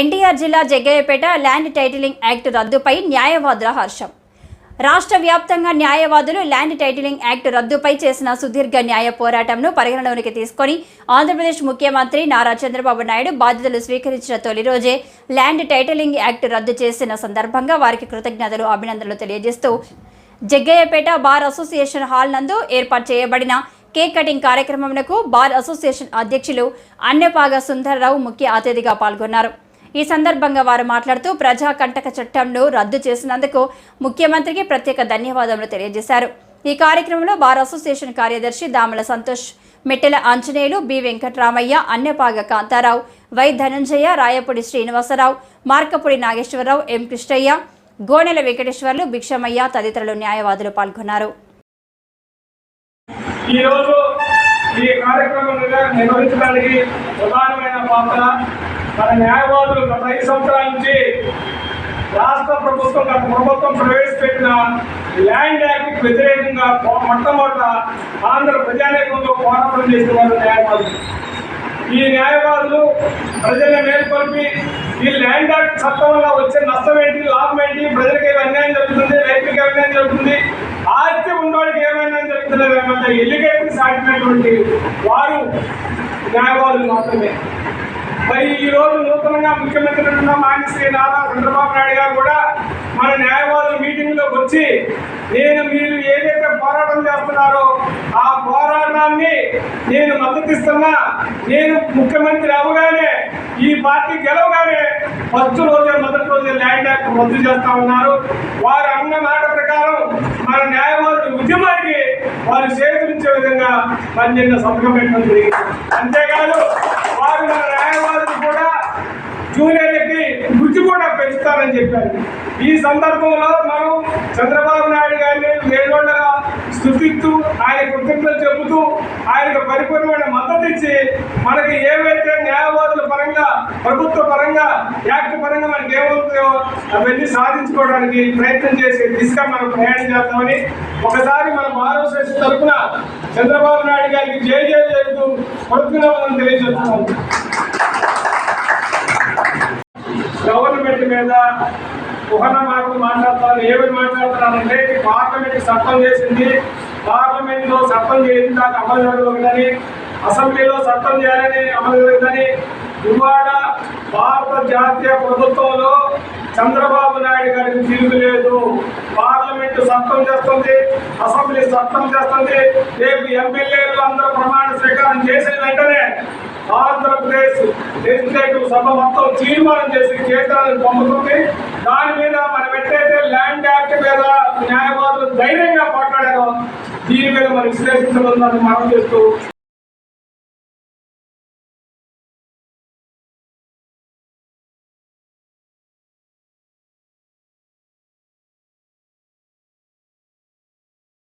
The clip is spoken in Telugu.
ఎన్టీఆర్ జిల్లా జగ్గయ్యపేట ల్యాండ్ టైటిలింగ్ యాక్ట్ రద్దుపై న్యాయవాదుల హర్షం. రాష్ట్ర వ్యాప్తంగా న్యాయవాదులు ల్యాండ్ టైటిలింగ్ యాక్ట్ రద్దుపై చేసిన సుదీర్ఘ న్యాయ పోరాటంను పరిగణలోనికి తీసుకొని ఆంధ్రప్రదేశ్ ముఖ్యమంత్రి నారా చంద్రబాబు నాయుడు బాధ్యతలు స్వీకరించిన తొలి రోజే ల్యాండ్ టైటిలింగ్ యాక్ట్ రద్దు చేసిన సందర్భంగా వారికి కృతజ్ఞతలు అభినందనలు తెలియజేస్తూ జగ్గయ్యపేట బార్ అసోసియేషన్ హాల్ నందు ఏర్పాటు చేయబడిన కేక్ కటింగ్ కార్యక్రమంకు బార్ అసోసియేషన్ అధ్యక్షులు అన్నపాగ సుందర్రావు ముఖ్య అతిథిగా పాల్గొన్నారు. ఈ సందర్భంగా వారు మాట్లాడుతూ ప్రజా కంటక చట్టంను రద్దు చేసినందుకు ముఖ్యమంత్రికి ప్రత్యేక ధన్యవాదములు తెలియజేశారు. ఈ కార్యక్రమంలో బార్ అసోసియేషన్ కార్యదర్శి Damala Santosh Mettela Anjaneyulu B Venkatramaiah Annapaga Kantharao Y Dhananjaya Rayapudi Srinivasarao Markapudi Nageswararao M Krishnaiah Gonela Venkateswarlu Bhikshamaiah తదితరులు న్యాయవాదులు పాల్గొన్నారు. ఈ ఈ కార్యక్రమం నిర్వహించడానికి ప్రధానమైన పాత్ర మన న్యాయవాదులు గత ఐదు సంవత్సరాల నుంచి రాష్ట్ర ప్రభుత్వం గత ప్రభుత్వం ప్రవేశపెట్టిన ల్యాండ్ యాక్ట్ వ్యతిరేకంగా మొట్టమొదట ఆంధ్ర ప్రజానీకంలో పోరాటం చేసిన వారు న్యాయవాదులు. ఈ న్యాయవాదులు ప్రజల్ని మేల్కొల్పి ఈ ల్యాండ్ యాక్ట్ చట్టం వల్ల వచ్చే నష్టం ఏంటి లాభం ఏంటి ప్రజలకు ఏమి అన్యాయం జరుగుతుంది రైతులకు ఏమి అన్యాయం జరుగుతుంది ఆస్తి ఉన్నవాడికి ఏమైనా జరుగుతున్నది ఏమంటే ఎలిగేషన్ సాటినటువంటి వారు న్యాయవాదులు మాత్రమే. మరి ఈ రోజు నూతనంగా ముఖ్యమంత్రి ఉన్న మాజీ శ్రీ నారా చంద్రబాబు నాయుడు గారు కూడా మన న్యాయవాదుల మీటింగ్ వచ్చి నేను మీరు ఏదైతే పోరాటం చేస్తున్నారో ఆ పోరాటాన్ని నేను మద్దతిస్తున్నా నేను ముఖ్యమంత్రి అవగానే ఈ పార్టీ గెలవగానే ఫస్ట్ రోజే మొదటి రోజే ల్యాండ్ యాక్ట్ రద్దు చేస్తా ఉన్నారు. వారు అన్న మాట ప్రకారం మన న్యాయవాదుల ఉద్యమానికి వారు సేకరించే విధంగా పనిచేసిన నిన్న సంతకం పెట్టడం జరిగింది. అంతేకాదు వారు మన జూనియర్లకి వృత్తి కూడా పెంచుతారని చెప్పారు. ఈ సందర్భంలో మనం చంద్రబాబు నాయుడు గారిని వేణోళ్ళగా స్థుతిస్తూ ఆయన కృతజ్ఞతలు చెబుతూ ఆయనకు పరిపూర్ణమైన మద్దతు ఇచ్చి మనకి ఏవైతే న్యాయవాదుల పరంగా ప్రభుత్వ పరంగా యాక్ట్ పరంగా మనకి ఏమవుతుందో అవన్నీ సాధించుకోవడానికి ప్రయత్నం చేసే దిశగా మనం ప్రయాణం చేద్దామని ఒకసారి మన భారతదేశం తరఫున చంద్రబాబు నాయుడు గారికి జయ జయ జరుగుతూ కృతజ్ఞతలు తెలియజేస్తున్నాను గవర్నమెంట్ మీద కుహన మాటలు మాట్లాడతారు ఏమని మాట్లాడుతున్నారంటే పార్లమెంట్ సత్తం చేసింది. పార్లమెంట్లో చట్టం చేయడం దాకా అమలు జరగదని అసెంబ్లీలో సత్తం చేయాలని అమలు జరగదని ఇవాళ భారత జాతీయ ప్రభుత్వంలో చంద్రబాబు నాయుడు గారికి తిరుగు లేదు. పార్లమెంట్ సత్తం చేస్తుంది అసెంబ్లీ సత్తం చేస్తుంది. రేపు ఎమ్మెల్యేలు అందరూ ప్రమాణ స్వీకారం చేసిన వెంటనే లెజిస్లేటివ్ సభ మొత్తం తీర్మానం చేసి కేంద్రాన్ని పంపుతుంది దాని మీద మనం ఎట్లయితే ల్యాండ్ యాక్ట్ మీద న్యాయవాదులు ధైర్యంగా మాట్లాడారో దీని మీద మనం విశ్లేషించబోతుందని మనం చేస్తూ